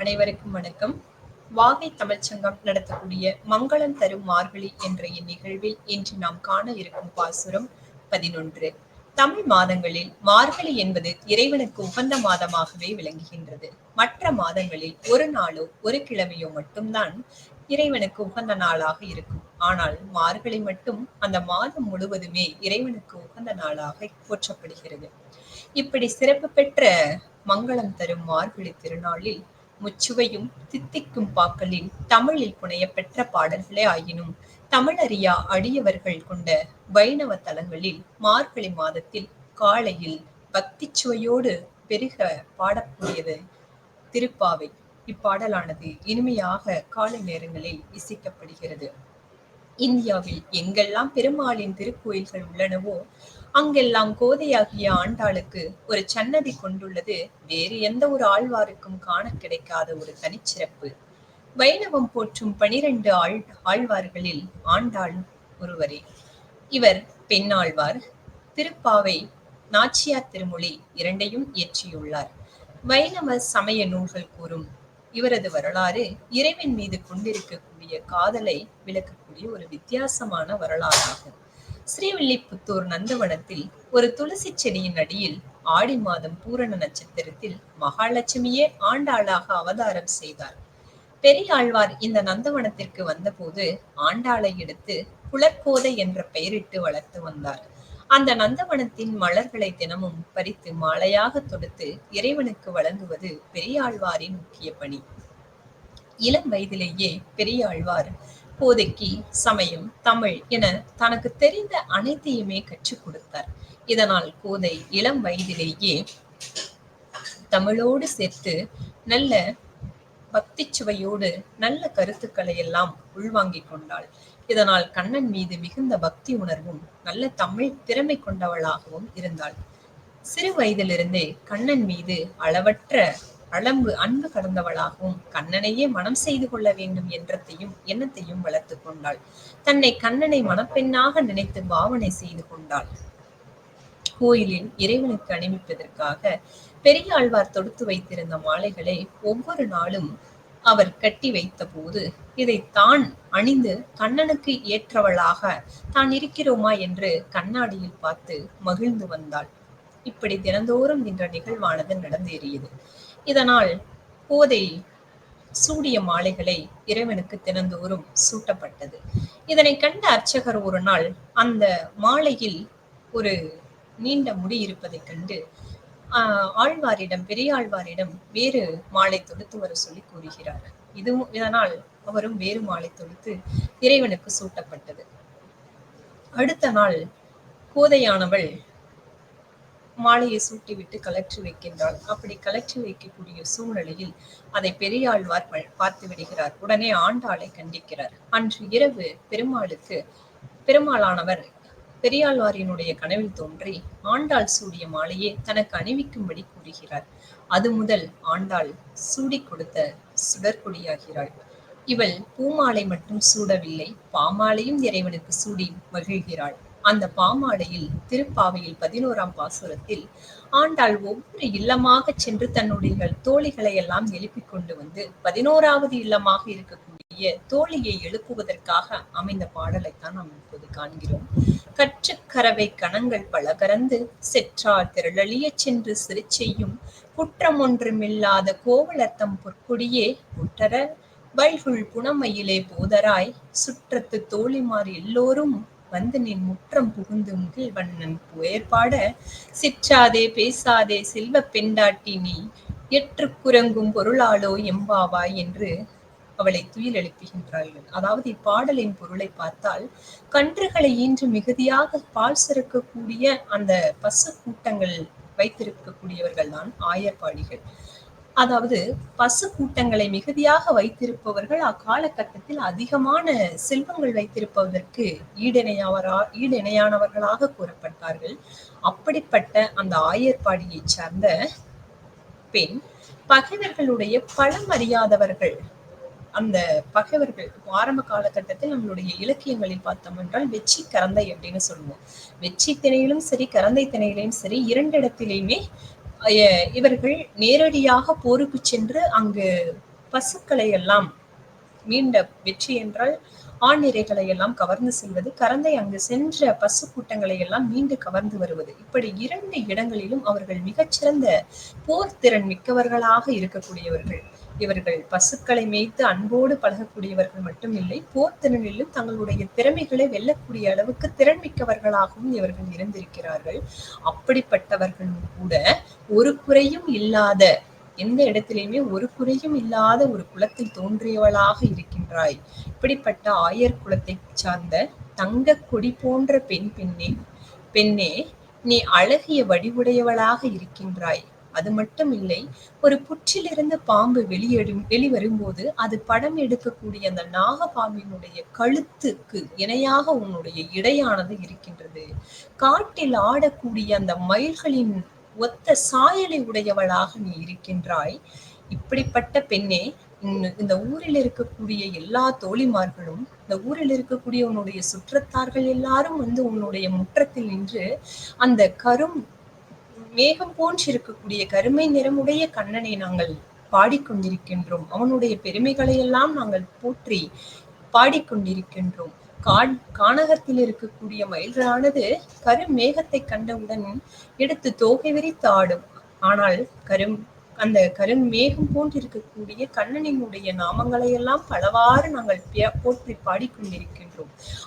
அனைவருக்கும் வணக்கம். வாகை தமிழ்ச்சங்கம் நடத்தக்கூடிய மங்களம் தரும் மார்கழி என்ற இந்நிகழ்வில் இன்று நாம் காண இருக்கும் பாசுரம் பதினொன்று. தமிழ் மாதங்களில் மார்கழி என்பது இறைவனுக்கு உகந்த மாதமாகவே விளங்குகின்றது. மற்ற மாதங்களில் ஒரு நாளோ ஒரு கிழமையோ மட்டும்தான் இறைவனுக்கு உகந்த நாளாக இருக்கும். ஆனால் மார்கழி மட்டும் அந்த மாதம் முழுவதுமே இறைவனுக்கு உகந்த நாளாக போற்றப்படுகிறது. இப்படி சிறப்பு பெற்ற மங்களம் தரும் மார்கழி திருநாளில் முச்சுவையும் தித்திக்கும் பாக்களில் தமிழில் புனையப்பெற்ற பாடல்களே ஆயினும் தமிழறியா அடியவர்கள் கொண்ட வைணவ தலங்களில் மார்கழி மாதத்தில் காலையில் பக்தி சுவையோடு பெருக பாடக்கூடியது திருப்பாவை. இப்பாடலானது இனிமையாக காலை நேரங்களில் இசைக்கப்படுகிறது. இந்தியாவில் எங்கெல்லாம் பெருமாளின் திருக்கோயில்கள் உள்ளனவோ அங்கெல்லாம் கோதையாகிய ஆண்டாளுக்கு ஒரு சன்னதி கொண்டுள்ளது. வேறு எந்த ஒரு ஆழ்வாருக்கும் காண கிடைக்காத ஒரு தனிச்சிறப்பு. வைணவம் போற்றும் பனிரெண்டு ஆழ் ஆழ்வார்களில் ஆண்டாள் ஒருவரே. இவர் பெண்ணாழ்வார் திருப்பாவை நாச்சியார் திருமொழி இரண்டையும் இயற்றியுள்ளார். வைணவ சமய நூல்கள் கூறும் இவரது வரலாறு இறைவன் மீது கொண்டிருக்கக்கூடிய காதலை விளக்கக்கூடிய ஒரு வித்தியாசமான வரலாறாகும். ஸ்ரீவில்லிபுத்தூர் நந்தவனத்தில் ஒரு துளசி செடியின் அடியில் ஆடி மாதம் பூரண நட்சத்திரத்தில் மகாலட்சுமியே ஆண்டாளாக அவதாரம் செய்தார். பெரியாழ்வார் இந்த நந்தவனத்திற்கு வந்தபோது ஆண்டாளை எடுத்து குளக்கோதை என்ற பெயரிட்டு வளர்த்து வந்தார். அந்த நந்தவனத்தின் மலர்களை தினமும் பறித்து மாலையாக தொடுத்து இறைவனுக்கு வழங்குவது பெரியாழ்வாரின் முக்கிய பணி. இளம் வயதிலேயே பெரியாழ்வார் போதைக்கு சமயம் தமிழ் என தனக்கு தெரிந்த அனைத்தையுமே கற்றுக் கொடுத்தார். இதனால் கோதை இளம் வயதிலேயே தமிழோடு சேர்த்து நல்ல பக்தி சுவையோடு நல்ல கருத்துக்களை எல்லாம் உள்வாங்கிக் கொண்டாள். இதனால் கண்ணன் மீது மிகுந்த பக்தி உணர்வும் நல்ல தமிழ் திறமை கொண்டவளாகவும் இருந்தாள். சிறு வயதிலிருந்தே கண்ணன் மீது அளவற்ற அளம்பு அன்பு கடந்தவளாகவும் கண்ணனையே மனம் செய்து கொள்ள வேண்டும் என்றத்தையும் எண்ணத்தையும் வளர்த்து கொண்டாள். தன்னை கண்ணனை மணப்பெண்ணாக நினைத்து பாவனை செய்து கொண்டாள். கோயிலில் இறைவனுக்கு அணிவிப்பதற்காக பெரியாழ்வார் தொடுத்து வைத்திருந்த மாலைகளை ஒவ்வொரு நாளும் அவர் கட்டி வைத்த போது இதை தான் அணிந்து கண்ணனுக்கு ஏற்றவளாக தான் இருக்கிறோமா? என்று கண்ணாடியில் பார்த்து மகிழ்ந்து வந்தாள். இப்படி தினந்தோறும் என்ற நிகழ்வானது நடந்தேறியது. இதனால் போதை சூடிய மாலைகளை இறைவனுக்கு தினந்தோறும் சூட்டப்பட்டது. இதனை கண்ட அர்ச்சகர் ஒரு நாள் அந்த மாலையில் ஒரு நீண்ட முடி இருப்பதைக் கண்டு ஆஹ் ஆழ்வாரிடம் பெரியாழ்வாரிடம் வேறு மாலை தொடுத்து வர சொல்லி கூறுகிறார். இதுவும் இதனால் அவரும் வேறு மாலை தொடுத்து இறைவனுக்கு சூட்டப்பட்டது. அடுத்த நாள் கோதையானவள் மாலையை சூட்டிவிட்டு கலற்றி வைக்கின்றாள். அப்படி கலற்றி வைக்கக்கூடிய சூழ்நிலையில் அதை பெரியாழ்வார் பார்த்து விடுகிறார். உடனே ஆண்டாளை கண்டிக்கிறார். அன்று இரவு பெருமாளுக்கு பெருமாளானவர் பெரியாழ்வாரினுடைய கனவில் தோன்றி ஆண்டாள் சூடிய மாலையே தனக்கு அணிவிக்கும்படி கூறுகிறார். அது முதல் ஆண்டாள் சூடி கொடுத்த சுடற்கொடியாகிறாள். இவள் பூமாலை மட்டும் சூடவில்லை பாமாலையும் இறைவனுக்கு சூடி மகிழ்கிறாள். அந்த பாமாலையில் திருப்பாவையில் பதினோராம் பாசுரத்தில் ஆண்டாள் ஒவ்வொரு இல்லமாக சென்று தன்னுடைய தோழிகளை எல்லாம் எழுப்பிக் கொண்டு வந்து பதினோராவது இல்லமாக இருக்கக்கூடிய தோழியை எழுப்புவதற்காக அமைந்த பாடலைத்தான் நாம் இப்போது காண்கிறோம். கற்றுக்கரவை கணங்கள் பல கறந்து செற்றார் திரளழியச் சென்று சிறு குற்றம் ஒன்றுமில்லாத கோவலத்தம் பொற்கொடியே குற்றர வல்குள் புனமையிலே போதராய் சுற்றத்து தோழிமார் எல்லோரும் வந்து நின் முற்றம் புகுந்து முகில்வண்ணன் புயற்பாட சிற்றாதே பேசாதே செல்வ பெண்டாட்டி நீ எற்று குரங்கும் பொருளாளோ எம்பாவாய் என்று அவளை துயில் எழுப்புகின்றார்கள். அதாவது இப்பாடலின் பொருளை பார்த்தால் கன்றுகளை ஈன்று மிகுதியாக பால் சிறக்கக்கூடிய அந்த பசு கூட்டங்கள் வைத்திருக்கக்கூடியவர்கள் தான் ஆயர்பாடிகள். அதாவது பசு கூட்டங்களை மிகுதியாக வைத்திருப்பவர்கள் அக்காலகட்டத்தில் அதிகமான செல்வங்கள் வைத்திருப்பதற்கு ஈடிணையாவரா ஈடிணையானவர்களாக கூறப்பட்டார்கள். அப்படிப்பட்ட அந்த ஆயர்பாடியை சார்ந்த பெண் பகைவர்களுடைய பழம் அறியாதவர்கள் அந்த பகைவர்கள் ஆரம்ப காலகட்டத்தில் நம்மளுடைய இலக்கியங்களில் பார்த்தோம் என்றால் வெச்சி கரந்தை அப்படின்னு சொல்லுவோம். வெச்சி திணையிலும் சரி கரந்தை திணையிலும் சரி இரண்டு இடத்திலையுமே இவர்கள் நேரடியாக போருக்கு சென்று அங்கு பசுக்களை எல்லாம் மீண்ட வெற்றி என்றால் ஆண் இறைகளை எல்லாம் கவர்ந்து செல்வது கரந்தை அங்கு சென்ற பசு கூட்டங்களை எல்லாம் மீண்டு கவர்ந்து வருவது. இப்படி இரண்டு இடங்களிலும் அவர்கள் மிகச்சிறந்த போர் திறன் மிக்கவர்களாக இருக்கக்கூடியவர்கள். இவர்கள் பசுக்களை மேய்த்து அன்போடு பழகக்கூடியவர்கள் மட்டும் இல்லை போர்த்திறனிலும் தங்களுடைய திறமைகளை வெல்லக்கூடிய அளவுக்கு திறன் மிக்கவர்களாகவும் இவர்கள் இருந்திருக்கிறார்கள். அப்படிப்பட்டவர்களும் கூட ஒரு குறையும் இல்லாத எந்த இடத்திலையுமே ஒரு குறையும் இல்லாத ஒரு குலத்தில் தோன்றியவளாக இருக்கின்றாய். இப்படிப்பட்ட ஆயர் குலத்தை சார்ந்த தங்க கொடி போன்ற பெண் பெண்ணே பெண்ணே நீ அழகிய வடிவுடையவளாக இருக்கின்றாய். அது மட்டும் இல்லை ஒரு புற்றிலிருந்து பாம்பு வெளியெடும் வெளிவரும்போது அது படம் எடுக்கக்கூடிய அந்த நாகபாம்பினுடைய கழுத்துக்கு இணையாக உன்னுடைய இடையானது இருக்கின்றது. காட்டில் ஆடக்கூடிய அந்த மயில்களின் ஒத்த சாயலை உடையவளாக நீ இருக்கின்றாய். இப்படிப்பட்ட பெண்ணே இந்த ஊரில் இருக்கக்கூடிய எல்லா தோழிமார்களும் இந்த ஊரில் இருக்கக்கூடிய உன்னுடைய சுற்றத்தார்கள் எல்லாரும் வந்து உன்னுடைய முற்றத்தில் நின்று அந்த கரும் மேகம் போன்றிருக்கக்கூடிய கருமை நிறமுடைய கண்ணனை நாங்கள் பாடிக்கொண்டிருக்கின்றோம். அவனுடைய பெருமைகளை எல்லாம் நாங்கள் போற்றி பாடிக்கொண்டிருக்கின்றோம். காட் கானகத்தில் இருக்கக்கூடிய மயில்களானது கரும் மேகத்தை கண்டவுடன் எடுத்து தோகை விரித்து ஆடும். ஆனால் கரும் அந்த கரும் மேகம் போன்றிருக்கக்கூடிய கண்ணனினுடைய நாமங்களை எல்லாம் பலவாறு நாங்கள் போற்றி பாடிக்கொண்டிருக்கின்றோம்.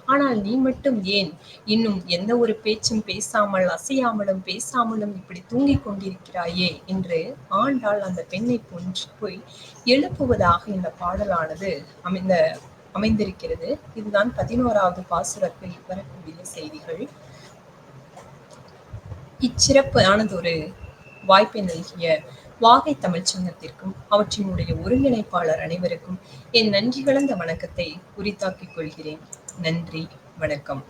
ஆனால் நீ மட்டும் ஏன்? இன்னும் எந்த ஒரு பேச்சும் பேசாமல் அசையாமலும் பேசாமலும் இப்படி தூங்கிக் கொண்டிருக்கிறாயே? என்று ஆண்டாள் அந்த பெண்ணை போன்று போய் எழுப்புவதாக இந்த பாடலானது அமைந்த அமைந்திருக்கிறது. இதுதான் பதினோராவது பாசுரத்தில் வரக்கூடிய செய்திகள். இச்சிறப்பானது ஒரு வாய்ப்பை நல்கிய வாகை தமிழ் சங்கத்திற்கும் அவற்றினுடைய ஒருங்கிணைப்பாளர் அனைவருக்கும் என் நன்றி கலந்த வணக்கத்தை உரித்தாக்கிக் கொள்கிறேன். நன்றி வணக்கம்.